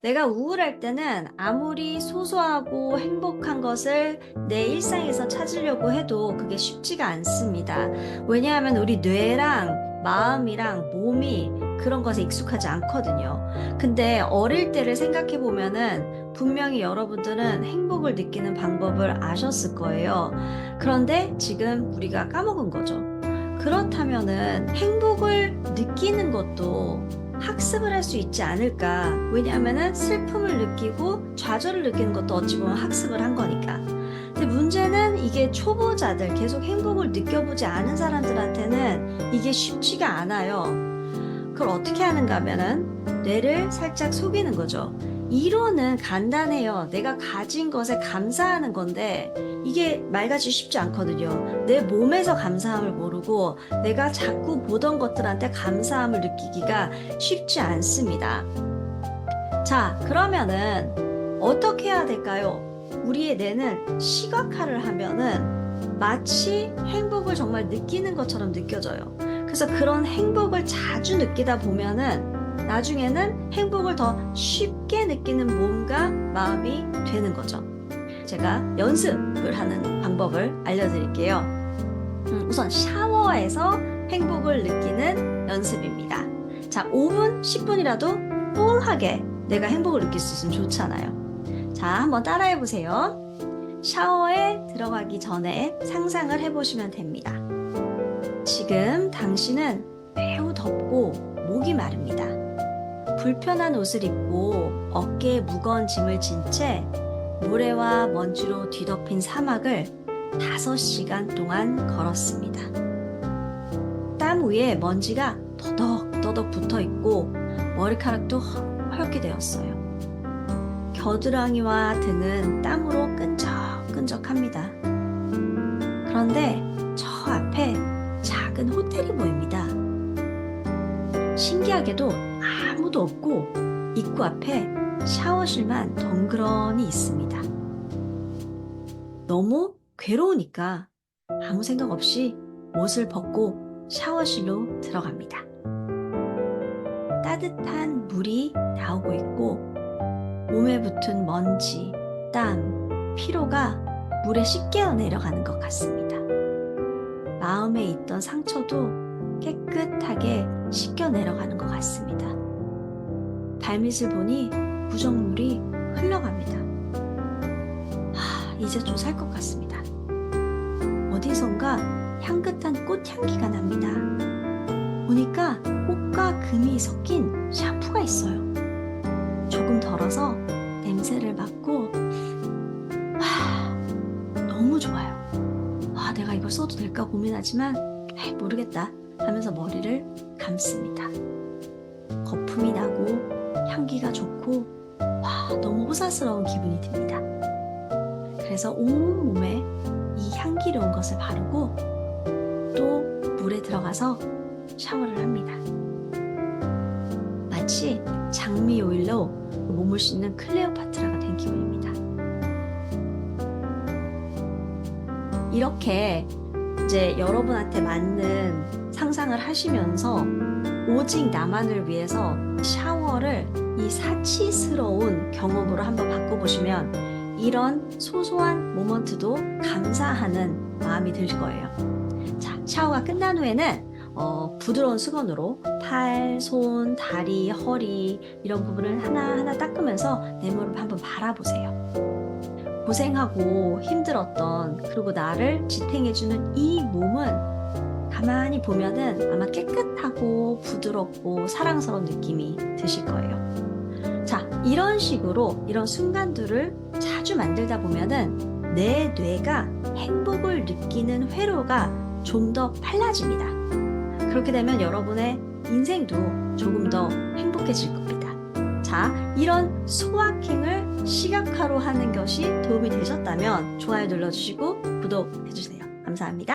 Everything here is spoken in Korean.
내가 우울할 때는 아무리 소소하고 행복한 것을 내 일상에서 찾으려고 해도 그게 쉽지가 않습니다. 왜냐하면 우리 뇌랑 마음이랑 몸이 그런 것에 익숙하지 않거든요. 근데 어릴 때를 생각해 보면은 분명히 여러분들은 행복을 느끼는 방법을 아셨을 거예요. 그런데 지금 우리가 까먹은 거죠. 그렇다면은 행복을 느끼는 것도 학습을 할 수 있지 않을까. 왜냐하면은 슬픔을 느끼고 좌절을 느끼는 것도 어찌 보면 학습을 한 거니까. 근데 문제는 이게 초보자들, 계속 행복을 느껴보지 않은 사람들한테는 이게 쉽지가 않아요. 그걸 어떻게 하는가 하면은 뇌를 살짝 속이는 거죠. 이론은 간단해요. 내가 가진 것에 감사하는 건데 이게 말같이 쉽지 않거든요. 내 몸에서 감사함을 모르고 내가 자꾸 보던 것들한테 감사함을 느끼기가 쉽지 않습니다. 자, 그러면은 어떻게 해야 될까요? 우리의 뇌는 시각화를 하면은 마치 행복을 정말 느끼는 것처럼 느껴져요. 그래서 그런 행복을 자주 느끼다 보면은 나중에는 행복을 더 쉽게 느끼는 몸과 마음이 되는 거죠. 제가 연습을 하는 방법을 알려드릴게요. 음, 우선 샤워에서 행복을 느끼는 연습입니다. 자, 5분, 10분이라도 뽀하게 내가 행복을 느낄 수 있으면 좋잖아요. 자, 한번 따라해 보세요. 샤워에 들어가기 전에 상상을 해보시면 됩니다. 지금 당신은 매우 덥고 목이 마릅니다. 불편한 옷을 입고 어깨에 무거운 짐을 진 채 모래와 먼지로 뒤덮인 사막을 5시간 동안 걸었습니다. 땀 위에 먼지가 더덕더덕 붙어 있고 머리카락도 허옇게 되었어요. 겨드랑이와 등은 땀으로 끈적끈적합니다. 그런데 저 앞에 작은 호텔이 보입니다. 신기하게도 아무도 없고 입구 앞에 샤워실만 덩그러니 있습니다. 너무 괴로우니까 아무 생각 없이 옷을 벗고 샤워실로 들어갑니다. 따뜻한 물이 나오고 있고 몸에 붙은 먼지, 땀, 피로가 물에 씻겨 내려가는 것 같습니다. 마음에 있던 상처도 깨끗하게 씻겨 내려가는 것 같습니다. 발밑을 보니 부정물이 흘러갑니다. 하, 이제 좀 살 것 같습니다. 어디선가 향긋한 꽃향기가 납니다. 보니까 꽃과 금이 섞인 샴푸가 있어요. 조금 덜어서 냄새를 맡고, 하, 너무 좋아요. 아, 내가 이걸 써도 될까 고민하지만, 에이, 모르겠다 하면서 머리를 감습니다. 좋고, 와, 너무 호사스러운 기분이 듭니다. 그래서 온몸에 이 향기로운 것을 바르고, 또 물에 들어가서 샤워를 합니다. 마치 장미 오일로 몸을 씻는 클레오파트라가 된 기분입니다. 이렇게 이제 여러분한테 맞는 상상을 하시면서 오직 나만을 위해서 샤워를 이 사치스러운 경험으로 한번 바꿔보시면 이런 소소한 모먼트도 감사하는 마음이 들 거예요. 자, 샤워가 끝난 후에는 어, 부드러운 수건으로 팔, 손, 다리, 허리 이런 부분을 하나하나 닦으면서 내 몸을 한번 바라보세요. 고생하고 힘들었던 그리고 나를 지탱해주는 이 몸은 가만히 보면은 아마 깨끗하고 부드럽고 사랑스러운 느낌이 드실 거예요. 자, 이런 식으로 이런 순간들을 자주 만들다 보면은 내 뇌가 행복을 느끼는 회로가 좀 더 빨라집니다. 그렇게 되면 여러분의 인생도 조금 더 행복해질 겁니다. 자, 이런 소확행을 시각화로 하는 것이 도움이 되셨다면 좋아요 눌러주시고 구독해주세요. 감사합니다.